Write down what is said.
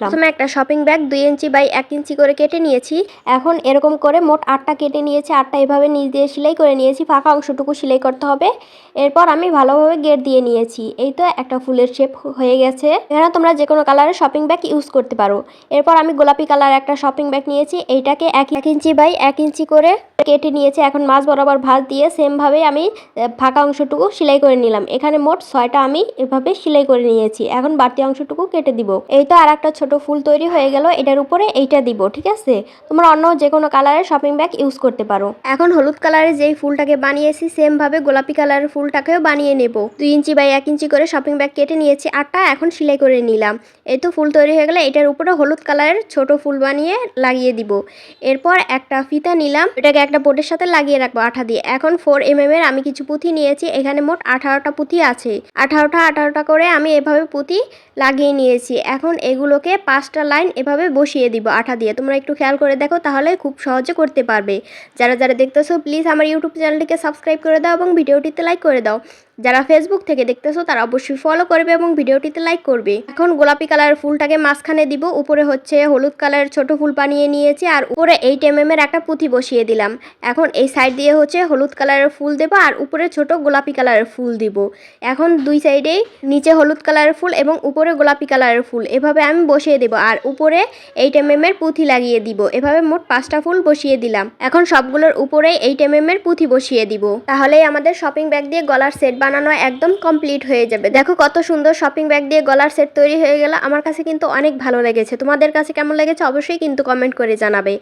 প্রথমে একটা shopping bag দুই ইঞ্চি বাই এক ইঞ্চি করে কেটে নিয়েছি। এখন এরকম করে মোট আটটা কেটে নিয়েছি। আটটা এভাবে নিচ দিয়ে সেলাই করে নিয়েছি। ফাঁকা অংশটুকু সেলাই করতে হবে। এরপর আমি ভালোভাবে গেট দিয়ে নিয়েছি। এই তো একটা ফুলের শেপ হয়ে গেছে। এখানে তোমরা যে কোনো কালারের শপিং ব্যাগ ইউজ করতে পারো। এরপর আমি গোলাপি কালার একটা শপিং ব্যাগ নিয়েছি। এইটাকে এক এক ইঞ্চি বাই এক ইঞ্চি করে কেটে নিয়েছি। এখন মাছ বরাবর ভাঁজ দিয়ে সেমভাবে আমি ফাঁকা অংশটুকু সেলাই করে নিলাম। এখানে মোট ছয়টা আমি এভাবে সেলাই করে নিয়েছি। এখন বাড়তি অংশটুকু কেটে দিব। এই তো আর একটা ছোট ফুল তৈরি হয়ে গেল, এটার উপরে এইটা দিব, ঠিক আছে? তোমরা অন্য যে কোনো কালারের শপিং ব্যাগ ইউজ করতে পারো। এখন হলুদ কালারের যেই ফুলটাকে বানিয়েছি সেমভাবে গোলাপি কালারের ফুলটাকেও বানিয়ে নেব। দুই ইঞ্চি বাই এক ইঞ্চি করে শপিং ব্যাগ কেটে নিয়েছি, আটটা এখন সেলাই করে নিলাম। এই তো ফুল তৈরি হয়ে গেলে, এটার উপরে হলুদ কালারের ছোট ফুল বানিয়ে লাগিয়ে দিব। এরপর একটা ফিতা নিলাম, এটাকে একটা বোর্ডের সাথে লাগিয়ে রাখব আঠা দিয়ে। এখন ফোর এম এর আমি কিছু পুঁথি নিয়েছি, এখানে মোট আঠারোটা পুঁথি আছে। আঠারোটা আঠারোটা করে আমি এভাবে পুঁথি লাগিয়ে নিয়েছি। এখন এগুলোকে পাঁচটা লাইন এভাবে বসিয়ে দিব আঠা দিয়ে। তোমরা একটু খেয়াল করে দেখো, তাহলে খুব সহজে করতে পারবে। যারা যারা দেখতেছো প্লিজ আমার ইউটিউব চ্যানেলটিকে সাবস্ক্রাইব করে দাও এবং ভিডিওটিতে লাইক করে দাও। যারা ফেসবুক থেকে দেখতেছো, তারা অবশ্যই ফলো করবে এবং ভিডিওটিতে লাইক করবে। এখন গোলাপি কালারের ফুলটাকে মাঝখানে দিব, উপরে হচ্ছে হলুদ কালারের ছোট ফুল বানিয়ে নিয়েছি, আর উপরে এইট এম এর একটা পুঁথি বসিয়ে দিলাম। এখন এই সাইড দিয়ে হচ্ছে হলুদ কালারের ফুল দেবো, আর উপরে ছোট গোলাপি কালারের ফুল দিব। এখন দুই সাইডেই নিচে হলুদ কালারের ফুল এবং উপরে গোলাপি কালারের ফুল। এভাবে আমি বসিয়ে দেব, আর উপরে এইট এম এর পুঁথি লাগিয়ে দিব। এভাবে মোট পাঁচটা ফুল বসিয়ে দিলাম। এখন সবগুলোর উপরে এইট এম এর পুঁথি বসিয়ে দিব। তাহলেই আমাদের শপিং ব্যাগ দিয়ে গলার সেট বানানো একদম কমপ্লিট হয়ে যাবে। দেখো কত সুন্দর শপিং ব্যাগ দিয়ে গলার সেট তৈরি হয়ে গেল। আমার কাছে কিন্তু অনেক ভালো লেগেছে। তোমাদের কাছে কেমন লেগেছে অবশ্যই কিন্তু কমেন্ট করে জানাবে।